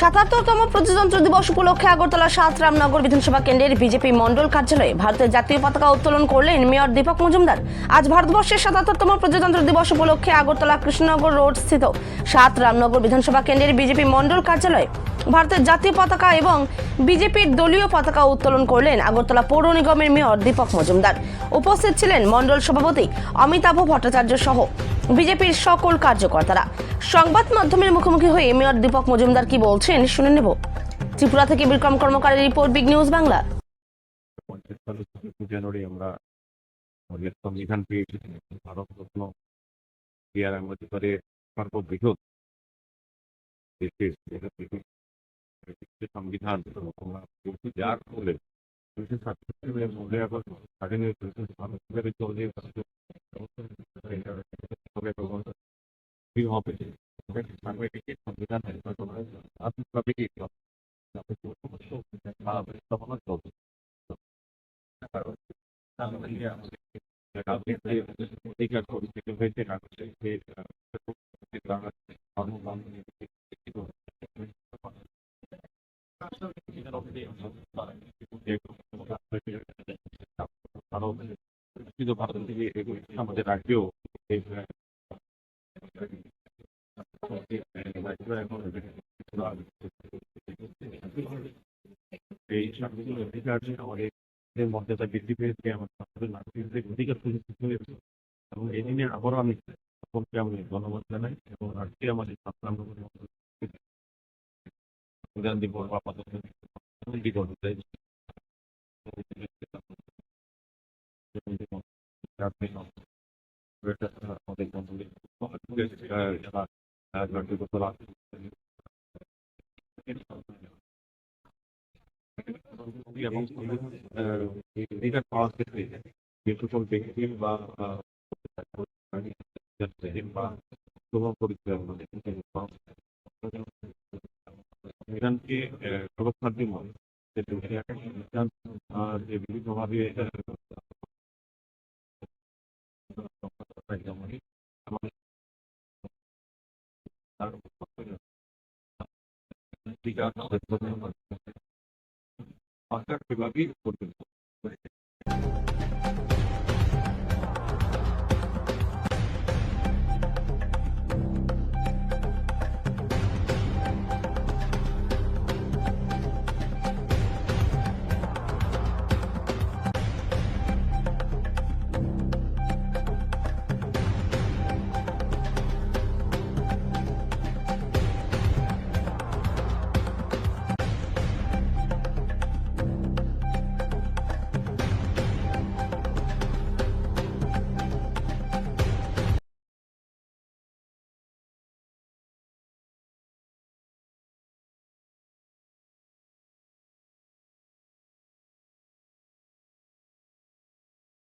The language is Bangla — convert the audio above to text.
সাতাত্তরতম প্রজাতন্ত্র দিবস উপলক্ষে আগরতলা সাত রামনগর বিধানসভা কেন্দ্রের বিজেপি মন্ডল কার্যালয়ে ভারতের জাতীয় পতাকা উত্তোলন করলেন মেয়র দীপক মজুমদার। আজ ভারতবর্ষের সাতাত্তরতম প্রজাতন্ত্র দিবস উপলক্ষে আগরতলা কৃষ্ণনগর রোড স্থিত সাত রামনগর বিধানসভা কেন্দ্রের বিজেপি মন্ডল কার্যালয়ে ভারতের জাতীয় পতাকা এবং বিজেপির দলীয় পতাকা উত্তোলন করলেন আগরতলা পৌর নিগমের মেয়র দীপক মজুমদার। উপস্থিত ছিলেন মন্ডল সভাপতি অমিতাভ ভট্টাচার্য সহ বিজেপির সকল কার্যকর্তারা। সংবাদ মাধ্যমের মুখোমুখি হয়ে মেয়র দীপক মজুমদার কি বলছেন শুনে নেব। ত্রিপুরা থেকে বিক্রম কর্মকারের রিপোর্ট, বিগ নিউজ বাংলা। জানুয়ারি আমরা আমাদের সংবিধান পেয়েছি। ভারতরত্ন বি আর আম্বেদকরের সর্ববৃহৎ সংবিধান যার ফলে স্বাধীন ভারতের চলে হবে হয়েছে কাগজে ভারত থেকে আমাদের রাজ্যেও মর্যাদা বৃদ্ধি পেয়েছে আমাদের নাগরিকদের অধিকার প্রতিষ্ঠিত হয়েছে এবং এই দিনে আবারও আমি সকলকে আমি ধন্যবাদ জানাই এবং আজকে আমাদের সংবিধান দিবস এবং আহ, পাওয়ার ক্ষেত্রে যে ব্যক্তি বা বা যে বিভিন্নভাবে সরকার বিভাগই পর্যন্ত